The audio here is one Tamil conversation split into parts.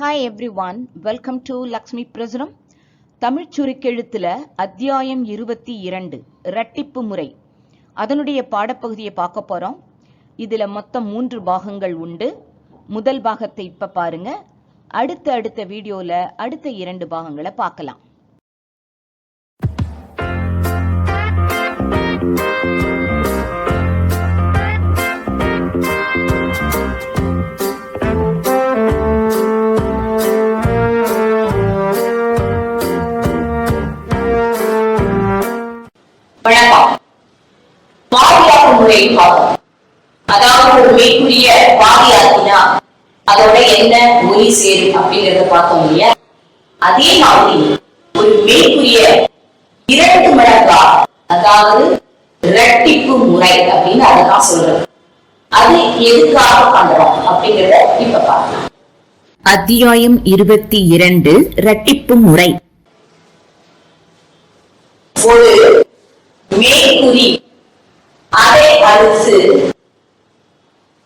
Hi every one welcome to Lakshmi Prasuram Tamil சுருக்கெழுத்தில் அத்தியாயம் இருபத்தி இரண்டு இரட்டிப்பு முறை. அதனுடைய பாடப்பகுதியை பார்க்க போகிறோம் இதில் மொத்தம் மூன்று பாகங்கள் உண்டு. முதல் பாகத்தை இப்போ பாருங்க. அடுத்த அடுத்த வீடியோவில் அடுத்த இரண்டு பாகங்களை பார்க்கலாம். அதே மாதிரி ஒரு மேற்கூறிய இரண்டு மடங்கா அதாவது இரட்டிப்பு முறை அப்படின்னு அதான் சொல்றது அது எதுக்காக பண்றோம் அப்படிங்கறத இப்ப பார்க்கலாம். அத்தியாயம் இருபத்தி இரண்டு இரட்டிப்பு முறை. ஒரு மேற்குறி அதை அடுத்து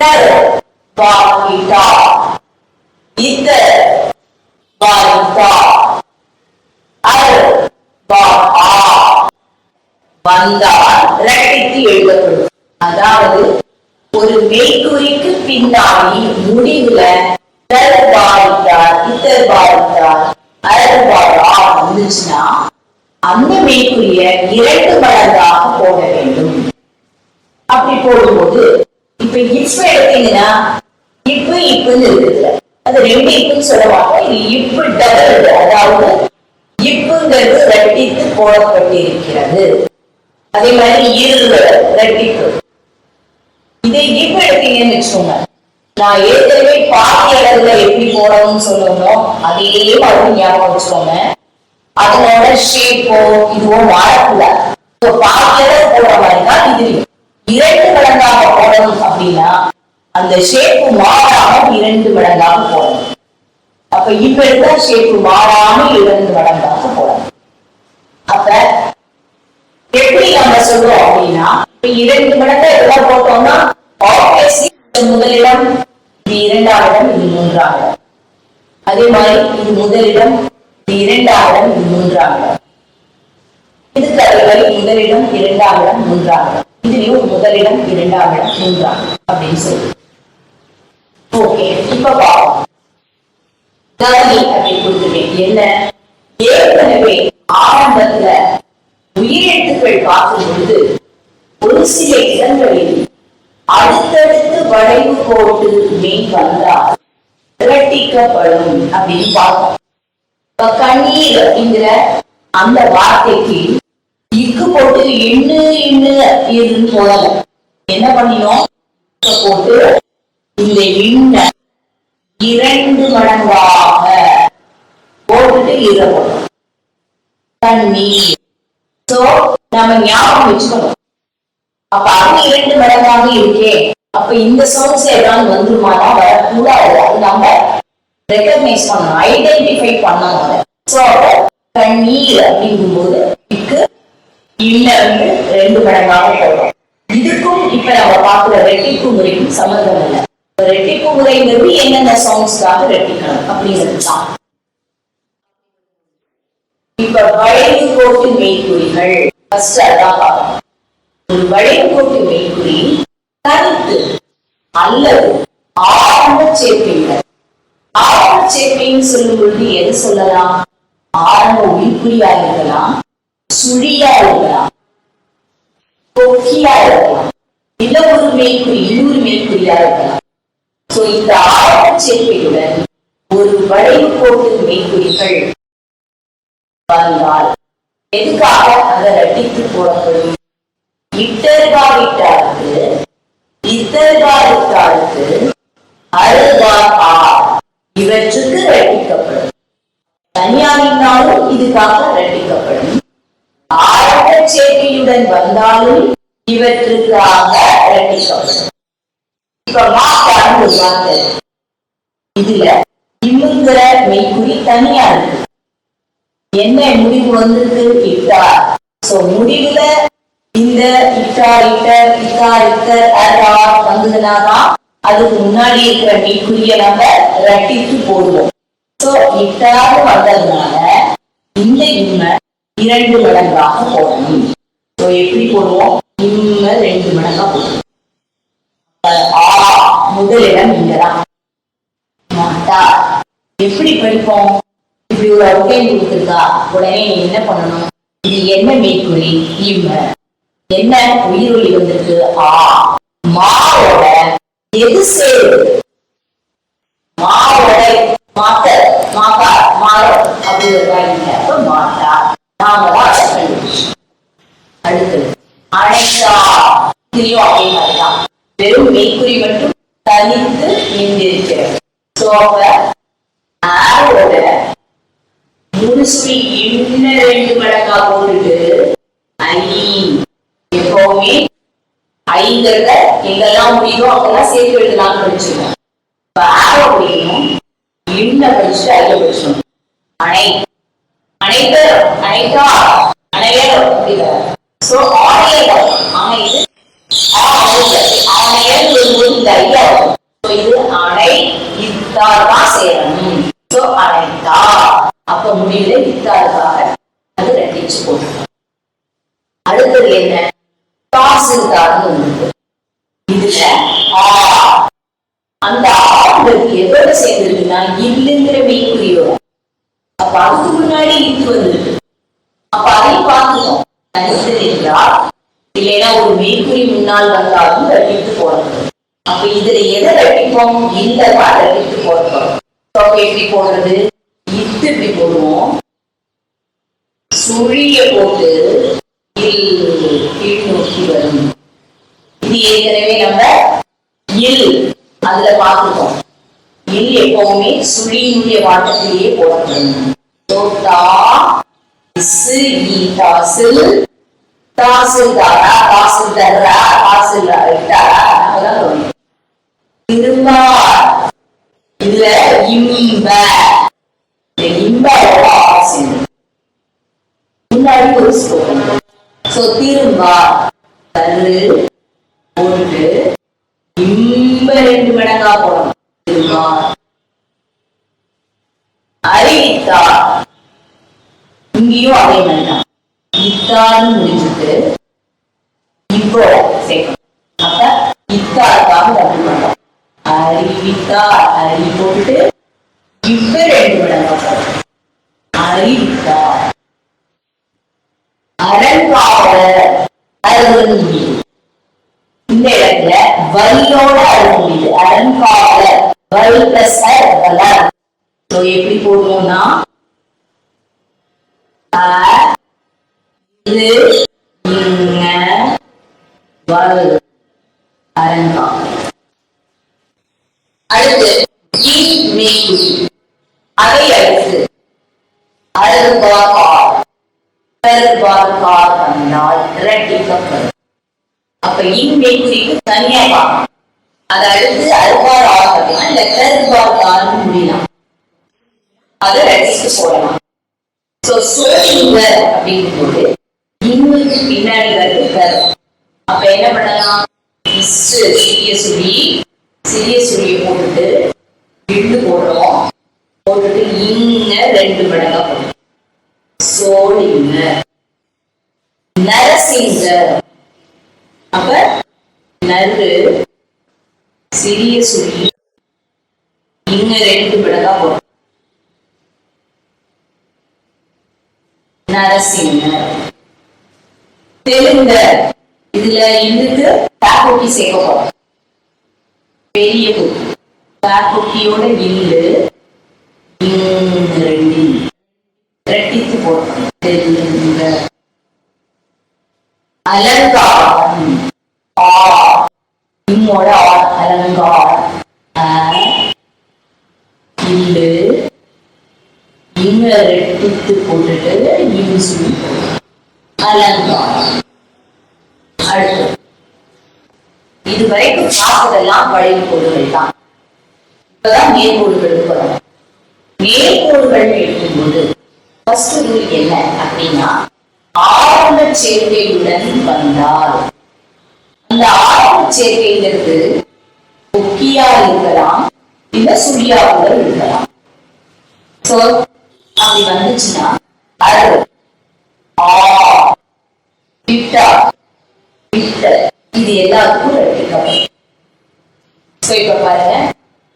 தர் பாகிட்டா இத்த பாகிட்டா பா ஆ வந்தால் எழுதப்படும் அதாவது ஒரு மெய்க்குறிக்கு பின்னாடி முடிவுல தர் பாதித்தார் இத்தர் பாதித்தார் அர் பாடா வந்துச்சுன்னா அந்த மெய்க்குரிய இரண்டு மடங்காக போட வேண்டும். அப்படி போடும்போது இப்ப இப்ப எடுத்தீங்கன்னா இப்பு இப்பன்னு இருக்குது அது ரெண்டு இப்புன்னு சொல்லுவாங்க. இது இப்பு டபுள் அதாவது இப்புங்கிறது ரெட்டித்து போடப்பட்டிருக்கிறது. அதே மாதிரி இரு ரெட்டிப்பு இதை இப்ப எடுத்தீங்கன்னு வச்சுக்கோங்க. நான் ஏற்கனவே பாதி அளவுல எப்படி போடணும்னு சொல்லணும் அதே மாதிரி ஞாபகம் வச்சுக்கோங்க. அதனோட ஷேப்போ இதுவோ மாறக்கூடாது. பாதி அளவு போடுற மாதிரி தான் இது இரண்டு மடங்காக போடணும் அப்படின்னா அந்த ஷேப்பு மாறாம இரண்டு மடங்காக போனது அப்ப இப்ப இருக்கிற ஷேப்பு மாறாமல் இரண்டு மடங்காக போனது அப்ப எப்படி நம்ம சொல்றோம் அப்படின்னா இப்ப இரண்டு மடங்கா எல்லாம் போட்டோம்னா முதலிடம் இது இரண்டாம் இது மூன்றாம் அதே மாதிரி இது முதலிடம் இது இரண்டாம் இது மூன்றாம் இதுக்கு முதலிடம் இரண்டாம் இடம் மூன்றாம் இடம் இதுலயும் முதலிடம் இரண்டாம் இடம் மூன்றாம் அப்படின்னு சொல்லி ஓகே இப்ப பாவம் கவனி அப்படின்னு கொடுத்துருக்கேன் என்ன? ஏற்கனவே ஆரம்பத்துல உயிரெழுத்துக்கள் பார்க்கும் பொழுது ஒரு சில இடங்களில் அடுத்தடுத்து வளைவு போட்டு மெய் வந்தால் இரட்டிக்கப்படும் அப்படின்னு பார்த்தோம் இப்ப கண்ணீர் அப்படிங்கிற அந்த வார்த்தைக்கு இக்கு போட்டு எண்ணு எண்ணு அப்படின்னு போடல. என்ன பண்ணினோம்? போட்டு இந்த எண்ண இரண்டு மடங்காக. போட்டு ஈரப்படும் தண்ணீர். சோ நம்ம ஞாபகம் வச்சுக்கணும். அப்ப அது இரண்டு மடங்காக இருக்கே. அப்ப இந்த சோர்ஸ் ஏதாவது வந்துருமானா? வரக்கூடாது. அது நம்ம ரெக்கக்னைஸ் பண்ணணும். ஐடென்டிஃபை பண்ணணும் சோ தண்ணீர் அப்படிங்கும்போது இதுக்கு இல்ல ரெண்டு மடங்காக போடுறோம். இதுக்கும் இப்ப நம்ம பார்க்கிற வெட்டிக்கும் முறைக்கும் சம்மந்தம் இல்லை. ரெட்டிப்பு முறைங்கிறது என்னென்ன சாங்ஸ்க்காக ரெட்டிக்கணும்? அப்படிங்கிறது தான் இப்ப வளைவு கோட்டு மெய்குறிகள் ஃபர்ஸ்ட் அதான் பார்க்கணும். ஒரு வளைவு கோட்டு மெய்குறி கருத்து அல்லது ஆரம்ப சேர்ப்பைகள் ஆரம்ப சேர்க்கைன்னு சொல்லும் பொழுது எது சொல்லலாம்? ஆரம்ப உயிர்குறியா இருக்கலாம் சுழியா இருக்கலாம் கொக்கியா இருக்கலாம். இல்ல ஒரு மெய்க்குறி இன்னொரு மெய்க்குறியா இருக்கலாம். சோ இந்த ஆரம்ப ஒரு வளைவு கோட்டு மெய்க்குறிகள் வந்தால் எதுக்காக அதை அடித்து போடப்படும்? இட்டர்காவிட்டாருக்கு இத்தர்காவிட்டாருக்கு அருகா ஆ இவற்றுக்கு ரட்டிக்கப்படும். தனியாரினாலும் இதுக்காக ரட்டிக்கப்படும். ஆரம்ப சேர்க்கையுடன் வந்தாலும் இவற்றுக்காக ரட்டிக்கப்படும். இப்ப மாட்டான ஒரு வார்த்தை இதுல இம்முங்கிற மெய்க்குறி தனியா இருக்கு. என்ன முடிவு வந்திருக்கு? இட்டார். சோ முடிவுல இந்த இட்டார் இட்டர் இட்டார் இட்டர் அரார் வந்ததுனாதான் அதுக்கு முன்னாடி இருக்கிற மெய்க்குரிய நம்ம ரட்டித்து போடுவோம். சோ இட்டாது வந்ததுனால இந்த இம்ம இரண்டு மடங்காக போடணும் சோ எப்படி போடுவோம்? இம்ம ரெண்டு மடங்கா போடணும் ஆ முதலிடம் இங்கதான் மாட்டா எப்படி படிப்போம் இப்படி ஒரு அவுட்லைன் கொடுத்துருக்கா? உடனே நீ என்ன பண்ணணும்? இது என்ன மேற்குறி இவ என்ன உயிரொலி வந்திருக்கு? ஆ மாவோட எது சேருது மாவோட மாத்த மாத்தா மாறோ அப்படிங்கிறதா அப்ப மாட்டா நாம அடுத்தது அனைத்தா இதுலயும் அதே மாதிரிதான் வெறும் மெய்க்குறி மட்டும் தனித்து நின்றிருக்கிறது சோ அப்ப ஆரோட முழுசுமி இன்னும் ரெண்டு மடங்கா போட்டுட்டு ஐ எப்பவுமே ஐங்கிறத எங்கெல்லாம் முடியுதோ அப்பெல்லாம் சேர்த்து எழுதலாம்னு படிச்சிருக்கோம் இப்ப ஆரோ இன்ன படிச்சுட்டு ஐய படிச்சோம் அணை. அனைத்தர் அனைத்தா அனையர் அப்படிங்கிற. சோ ஆணையர் அமைது ஆணையர் வரும்போது இந்த ஐயா. வரும் So, இது அணை இத்தார் தான் சேரணும். அப்ப முடிவுல இத்தாருக்காக அது ரெட்டிச்சு போட்டுருக்கோம் அடுத்தது என்ன? தாசில்தார்னு ஒன்று இதுல ஆ அந்த ஆண்களுக்கு எவ்வளவு சேர்ந்திருக்குன்னா இல்லுங்கிற மெய்க்குறியோட அப்ப அதுக்கு முன்னாடி இது வந்திருக்கு. அப்ப அதையும் பார்க்கணும். தனித்து நின்றால் இல்லைன்னா ஒரு மெய்க்குறி முன்னால் வந்தாலும் ரட்டிட்டு போடணும். அப்ப இதுல எதை ரட்டிப்போம்? இல்லவா ரட்டிட்டு போடணும். அப்ப எப்படி போடுறது? இத்து எப்படி போடுவோம். சுழிய போட்டு இல் கீழ் நோக்கி வரும். இது ஏற்கனவே நம்ம இல் அதுல பார்த்துட்டோம். இல் எப்பவுமே சுழியினுடைய வாட்டத்திலேயே போடப்படும். So, தா இசு திரும்ப இதுல இம்ப முன்னாடி ஒரு ஸ்லோகம் சோ திரும்பா தரு ஒன்று இம்ப ரெண்டு மடங்கா போனோம் திரும்பா அறிவித்தா இங்கேயும் அதே மாதிரிதான் இத்தான்னு முடிஞ்சுட்டு இப்போ சேர்க்கணும் அப்ப இத்தாக்காக ரத்து பண்ணோம் அறிவித்தா அறி போட்டு இப்ப ரெண்டு மடங்கா போனோம் அறிவித்தார் அலங்கார அருள் இந்த இடத்துல வல்லோட அருள் முடியுது வல் பிளஸ் வலர் ஸோ எப்படி போடுவோம்னா இது வல் அலங்காரம் அடுத்து அதை அடுத்து அருள்பார் பெருபார்கார் இரட்டிக்கப்படும் அப்ப இன்மை குறிக்கு தனியா பார்க்கணும். அதை அடுத்து அறுபாறு ஆகலாம் இல்ல பெருபார்கார்னு முடியலாம். அதை ரெட்டிக்கு போடலாம். சோ சோழிவர் அப்படிங்கும்போது இன்னுக்கு பின்னாடி வருது அப்ப என்ன பண்ணலாம்? சிறிய சுழி சிறிய சுழியை போட்டுட்டு விண்டு போடுறோம். போட்டுட்டு இங்க ரெண்டு மடங்கா போடுறோம் சோழிங்க. நரசிங்கர் அப்ப நரு சிறிய சுழி இங்க ரெண்டு மடங்கா போடும் நரசிங்கர் தெலுங்க இதுல இந்துக்கு தாக்குட்டி சேர்க்க போறோம். பெரிய குட்டி. தாக்குட்டியோட இல்லு ரெண்டு. ரெட்டித்து போடணும் தெலுங்கு அலங்காரம் ஆ இம்மோட ஆ அலங்காரம் இல்லு இங்க ரெட்டித்து போட்டுட்டு இம் சொல்லி அலங்காரம் அடுத்து இதுவரைக்கும் பார்த்ததெல்லாம் வளைவு கோடுகள் தான் இப்பதான் நேர்கோடுகளுக்கு வரும் நேர்கோடுகள் எடுக்கும்போது ஃபர்ஸ்ட் ரூல் என்ன அப்படின்னா ஆரம்ப சேர்க்கையுடன் வந்தால் அந்த ஆரம்ப சேர்க்கைங்கிறது ஒக்கியா இருக்கலாம் இல்ல சுழியா கூட இருக்கலாம். சோ அப்படி வந்துச்சுன்னா அரு ஆ விட்டா விட்ட. இது எல்லாத்துக்கும் ரெட்டிக்கப்படும். சோ இப்ப பாருங்க.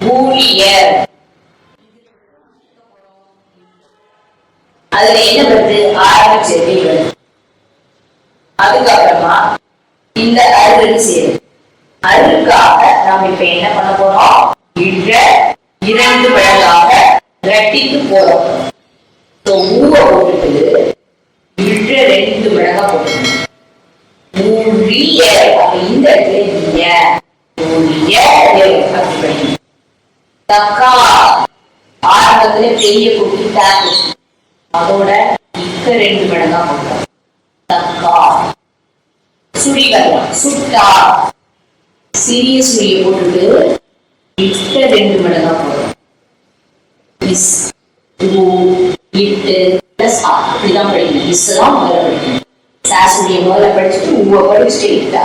ஊழியர். அதுல என்ன வருது? ஆரம்பிச்சது வருது. அதுக்கப்புறமா இந்த அருள் சேரும். அருளுக்காக நாம் இப்ப என்ன பண்ண போறோம்? இழ இரண்டு மடங்காக ரெட்டிக்கு போறோம். So, போட்டுட்டு இழ ரெண்டு மடங்கா போட்டுக்கணும். ஊழிய அப்ப இந்த இடத்துல நீங்க ஊழிய அப்படி படிக்கணும் தக்கா ஆரம்பத்துல பெரிய குட்டி டேக் அதோட இக்க ரெண்டு மடங்கா போட்டோம் தக்கா சுழி சுட்டா சிறிய சுழியை போட்டுட்டு இட்ட ரெண்டு மடங்கா போடுறோம் மிஸ் ஊ இட்டு பிளஸ் அப்படிதான் படிக்கணும் மிஸ் தான் முதல்ல படிக்கணும் சாசுடைய முதல்ல படிச்சுட்டு ஊவை படிச்சுட்டு இட்டா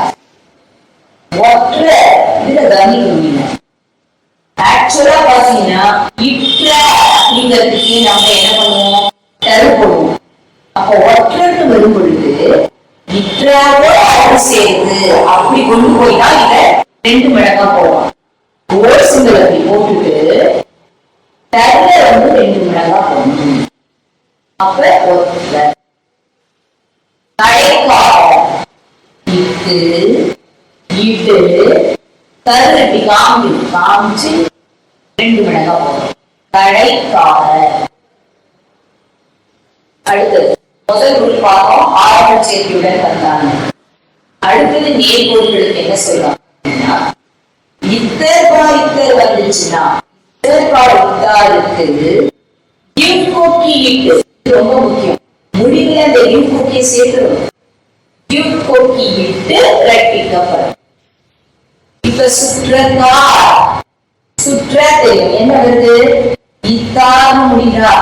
ஒற்ற இதுல கவனிக்கணும் ஆக்சுவலா பாத்தீங்கன்னா இட்ட அப்படிங்கிறதுக்கு நம்ம என்ன பண்ணுவோம்? டெரு போடுவோம் அப்போ ஒற்றன்னு வரும் பொழுது இற்றாவோ சேர்ந்து அப்படி கொண்டு போய் தான் இத ரெண்டு மடங்கா போவோம் ஒரு சிங்கிள் அப்படி போட்டுட்டு டர்ல வந்து ரெண்டு மடங்கா போடணும் அப்ப ஒற்ற கடைக்காலம் இட்டு இட்டு கருகட்டி காமி காமிச்சு ரெண்டு மடங்கா போடும் கடைக்கால அடுத்தது முதல் ரூல் ஆரம்ப சேர்க்கையுடன் வந்தாங்க. அடுத்தது நேர்கோள்களுக்கு என்ன சொல்றாங்க இத்தர்பா இத்தர் வந்துச்சுன்னா இத்தர்பா இத்தாருக்கு யூகோக்கி இட்டு ரொம்ப முக்கியம். முடிவில் அந்த யூகோக்கியை சேர்க்கணும். யூகோக்கி இட்டு ரெட்டிக்கப்படும் இப்ப சுற்றங்கா சுற்ற தெரியும் என்ன வருது இத்தான முடிதா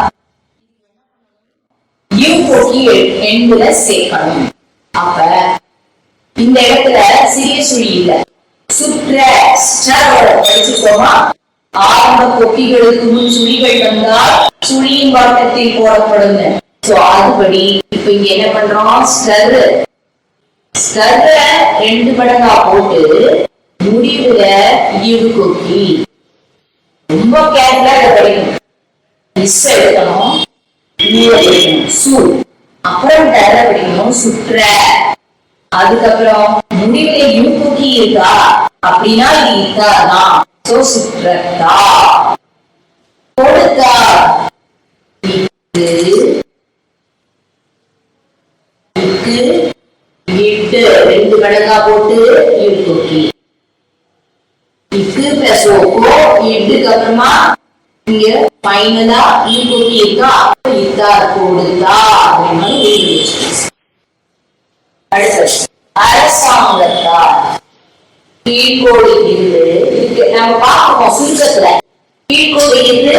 யூ போக்கி எண்புல சேர்க்கணும் அப்ப இந்த இடத்துல சிறிய சுழி இல்ல. சுற்ற ஸ்டரோட படிச்சுக்கோமா ஆரம்ப கொக்கிகளுக்கு முன் சுழிகள் வந்தால் சுழியின் வாட்டத்தில் போடப்படுங்க. சோ அதுபடி இப்ப இங்க என்ன பண்றோம்? ஸ்டர். ஸ்டர் ரெண்டு மடங்கா போட்டு முடிவுல இரு கொக்கி ரொம்ப கேர்ஃபுல்லா இதை படிக்கணும். மிஸ் எடுக்கணும். சு அப்புறம் டர படிக்கணும் சுற்ற. அதுக்கப்புறம் முடிவுல யூ இருக்கா அப்படின்னா இது இருக்காதான் சோ சுற்றத்தா. கொடுத்தா இட்டு. ரெண்டு மடங்கா போட்டு யூ கொக்கி இக்கு பிளஸ் ஓக்கோ இதுக்கு அப்புறமா இங்க ஃபைனலா ஈ கூட்டி அப்படின்னு கீழ்கோடு இருந்து நம்ம பார்ப்போம் சுருக்கத்துல. E கீழ்கோடு இருந்து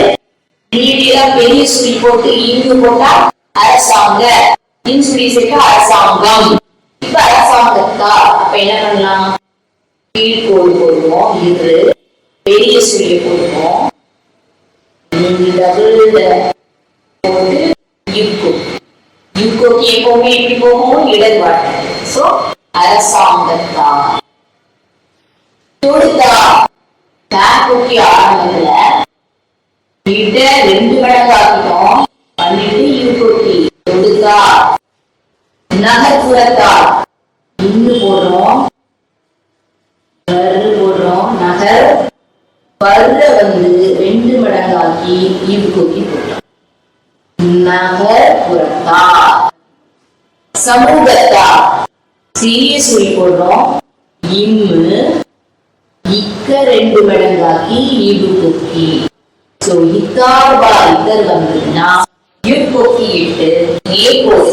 நீடியா பெரிய சுழி போட்டு e இங்கு போட்டா அரசாங்க. இன் சுழி அரசாங்கம். இப்ப அரசாங்கத்தா? அப்ப என்ன பண்ணலாம்? E கீழ்கோடு போடுவோம். இன்று பெரிய சுழியை போடுவோம். யுக்கோ யுக்கோக்கு எப்பவுமே எப்படி போகும் இடது சோ அரசாங்கத்தா தொடுத்தா தாக்குக்கி ஆரம்பத்துல இட ரெண்டு மடங்கு ஆக்கிட்டோம் பண்ணிட்டு யுக்கோக்கி நகர்ப்புறத்தா இன்னு போடுறோம் வரு போடுறோம் நகர் வர்ற வந்து ரெண்டு மடங்காக்கி ஈவு கொக்கி சமூகத்தா. சிறிய சுழி போடுறோம். இம்மு. இக்க ரெண்டு மடங்காக்கி ஈவு கொக்கி. சோ இத்தார்பா இதர் வந்ததுன்னா ஈவு கொக்கி இட்டு போட்டு